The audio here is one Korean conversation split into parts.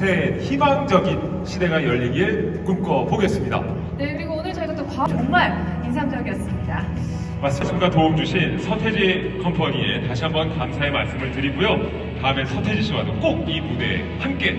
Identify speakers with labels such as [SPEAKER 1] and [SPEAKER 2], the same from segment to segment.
[SPEAKER 1] 새해 희망적인 시대가 열리길 꿈꿔 보겠습니다.
[SPEAKER 2] 네, 그리고 오늘 저희가 또 과- 정말 인상적이었습니다.
[SPEAKER 1] 말씀과 도움 주신 서태지 컴퍼니에 다시 한번 감사의 말씀을 드리고요. 다음에 서태지 씨와도 꼭 이 무대에 함께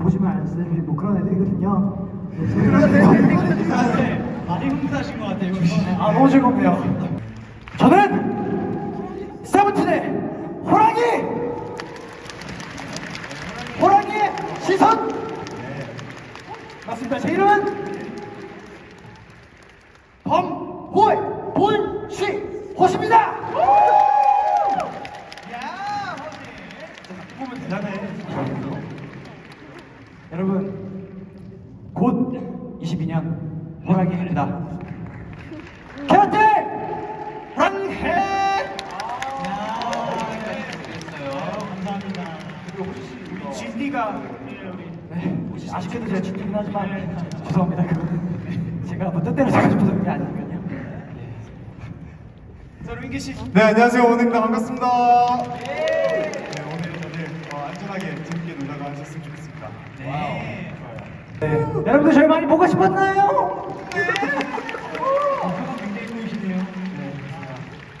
[SPEAKER 3] 보시면 알다시피 뭐 그런 애들이거든요. 그런 애들이거든요. 많이 흥분하신 것 같아요. 아 너무 즐겁네요. 저는 세븐틴의 호랑이 호랑이의 시선! 맞습니다. 제 이름은 범호의 볼시 호십니다! 야, 보면 대단해. 여러분, 곧 22년 호랑이입니다. 캐럿들! 호랑해! 감사합니다. 그리고 혹시 우리 진디가 네, 혹시 아쉽게도 제가 진디긴 하지만 죄송합니다. 그거는 제가 뭐 뜻대로 하고 싶어서 그게 아니니까요. 자, 루인기 씨.
[SPEAKER 4] 네 안녕하세요 오늘입니다 반갑습니다. 네 오늘 다들 어, 안전하게 재밌게 놀다가 하셨으면 좋겠습니다.
[SPEAKER 3] 네. 네. 여러분들 저희 많이 보고 싶었나요? 굉장히.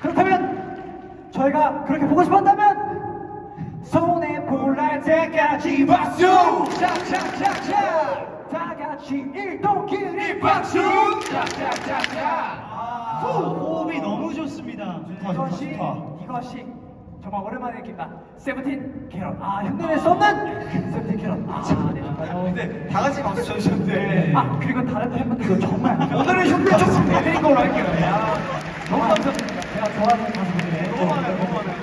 [SPEAKER 3] 그렇다면 저희가 그렇게 보고 싶었다면 손에 불날 때까지 박수! 샤샤샤샤 다 같이 일동끼리 박수 아, 호흡이 너무 좋습니다 이것이. 이것이 정말 오랜만에 느낀다 세븐틴 캐럿. 아 흉내를 쏟는 세븐틴 캐럿. 아네. 좋아요
[SPEAKER 4] 근데 다 같이 박수 쳐주셨는데
[SPEAKER 3] 아 그리고 다른 팬분들도 정말 오늘은 흉내 조금 내린 걸로 할게요. 야, 너무 감사드립니다. 제가 좋아하는 가수분들의 너무 많아요 너무 많아요.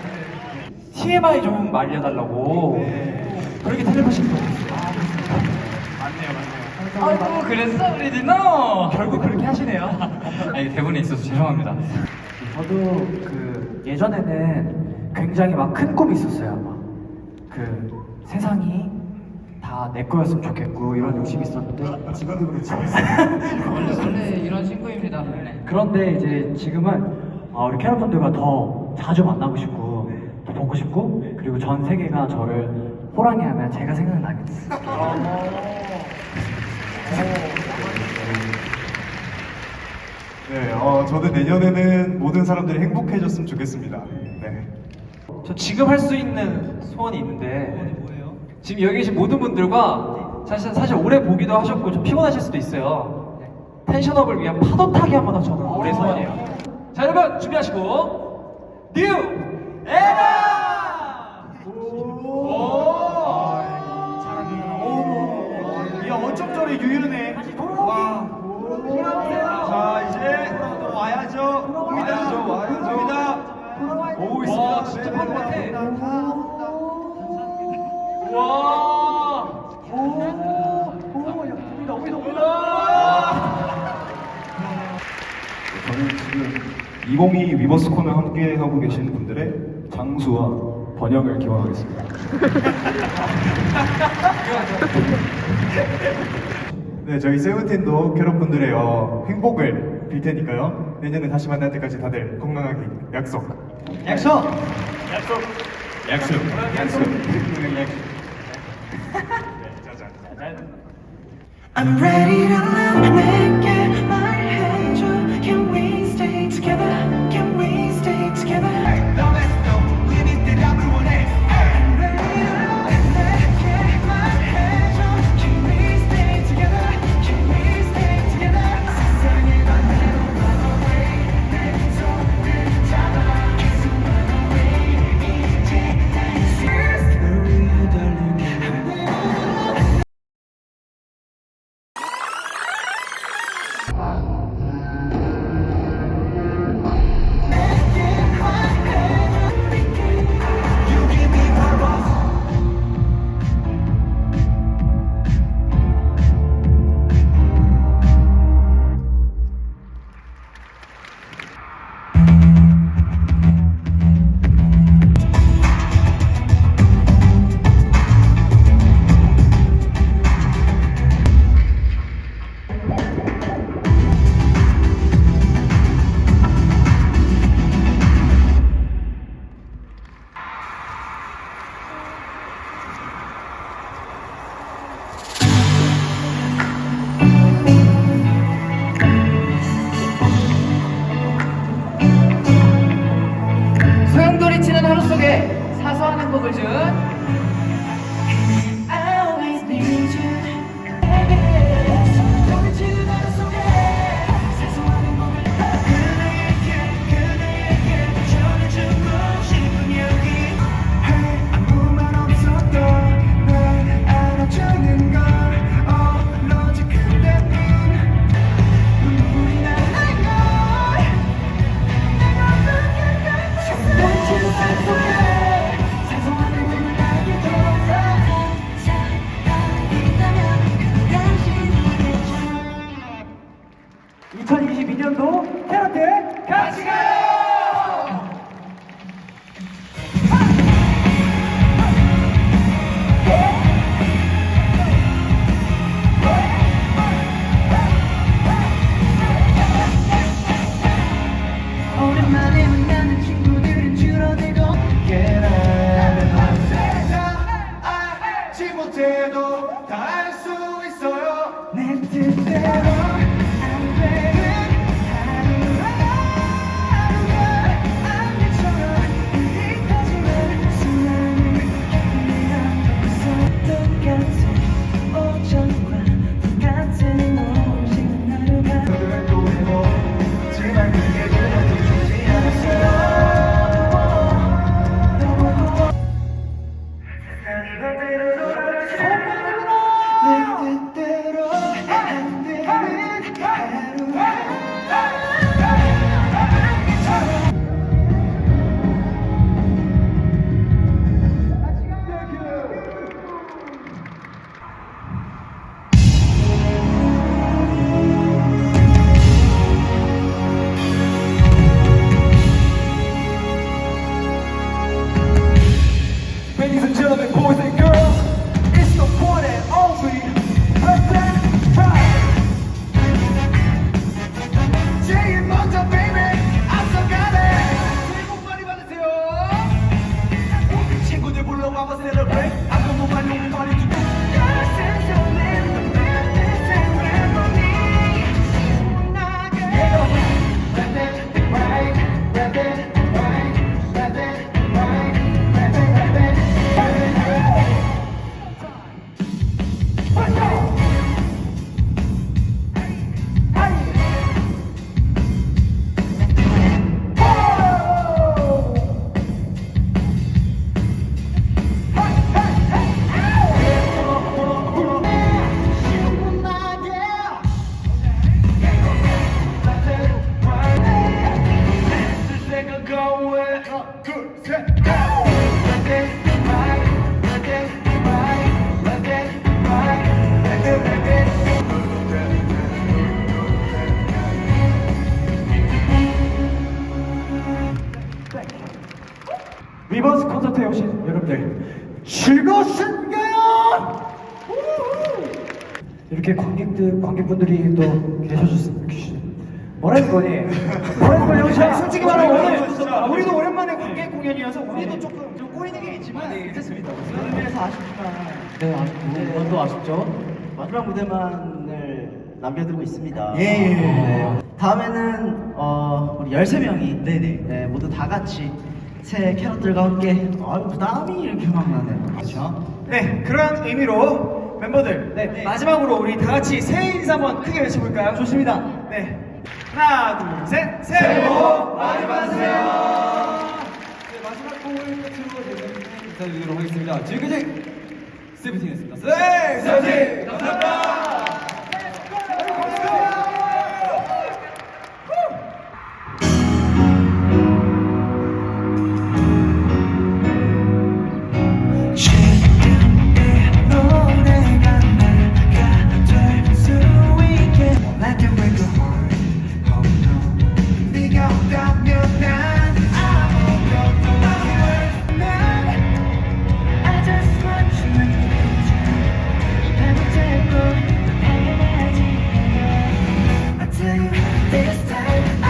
[SPEAKER 3] TMI 좀 말려달라고. 그렇게 텔레파시도
[SPEAKER 4] 맞네요 맞네요.
[SPEAKER 5] 아이고 그랬어 우리 디너
[SPEAKER 3] 결국 그렇게 하시네요.
[SPEAKER 5] 아니 대본에 있어서 죄송합니다.
[SPEAKER 3] 저도 그 예전에는 굉장히 막 큰 꿈이 있었어요. 막그 세상이 다 내 거였으면 좋겠고 이런 욕심이 있었는데 지금도 그렇지.
[SPEAKER 5] 원래 원래 이런 친구입니다 네.
[SPEAKER 3] 그런데 이제 지금은 어, 우리 캐럿분들과 더 자주 만나고 싶고 더 보고 싶고 그리고 전 세계가 저를 호랑이 하면 제가 생각나게 됐어요.
[SPEAKER 4] 네, 어, 저도 내년에는 모든 사람들이 행복해졌으면 좋겠습니다 네.
[SPEAKER 6] 저 지금 할 수 있는 소원이 있는데 지금 여기 계신 모든 분들과 사실 사실 오래 보기도 하셨고 좀 피곤하실 수도 있어요. 텐션업을 위한 파도 타기 한번 더 저는 올해 소원이에요. 자 여러분 준비하시고 뉴 에라!
[SPEAKER 4] 야 어쩜 저리 유연해 와 자, 이제 와야죠. 와야죠. 와야죠. 오고 있습니다.
[SPEAKER 6] 와 진짜 파도 같아. 와.
[SPEAKER 7] 저는 지금 2022 위버스 코너 함께 하고 계시는 분들의 장수와 번영을 기원하겠습니다.
[SPEAKER 4] 네, 저희 세븐틴도 캐럿분들의 어, 행복을 빌 테니까요. 내년에 다시 만날 때까지 다들 건강하게 약속.
[SPEAKER 3] 약속.
[SPEAKER 8] 약속.
[SPEAKER 4] 약속. 약속.
[SPEAKER 1] I'm ready to love 알지 못해도 다 알 수 있어요. 내 뜻대로
[SPEAKER 9] 거니? 거니? 혹시 솔직히 말하면 오늘 아, 우리도 오랜만에 관객 공연이어서 우리도 조금 좀 꼬이는 게 있지만 네, 괜찮습니다.
[SPEAKER 10] 그런 면에서 아쉽지만
[SPEAKER 9] 네, 아쉽고
[SPEAKER 10] 네,
[SPEAKER 9] 이건 아쉽죠.
[SPEAKER 10] 마지막 무대만을 남겨두고 있습니다.
[SPEAKER 9] 예, 예, 예.
[SPEAKER 10] 네. 다음에는 어, 우리 13명이 네네. 모두 다 같이 새 캐럿들과 함께 아유 부담이 이렇게 막 나네요. 그렇죠?
[SPEAKER 9] 네, 그런 의미로 멤버들 네, 마지막으로 우리 다 같이 새해 인사 한번 크게 외쳐볼까요?
[SPEAKER 10] 좋습니다.
[SPEAKER 9] 네, 하나, 둘, 셋, 새해 복 많이 받으세요. 네, 마지막 곡을 끝으로 인사드리도록 하겠습니다. 지금까지 세븐틴이었습니다. 네, 세븐틴 감사합니다. This time.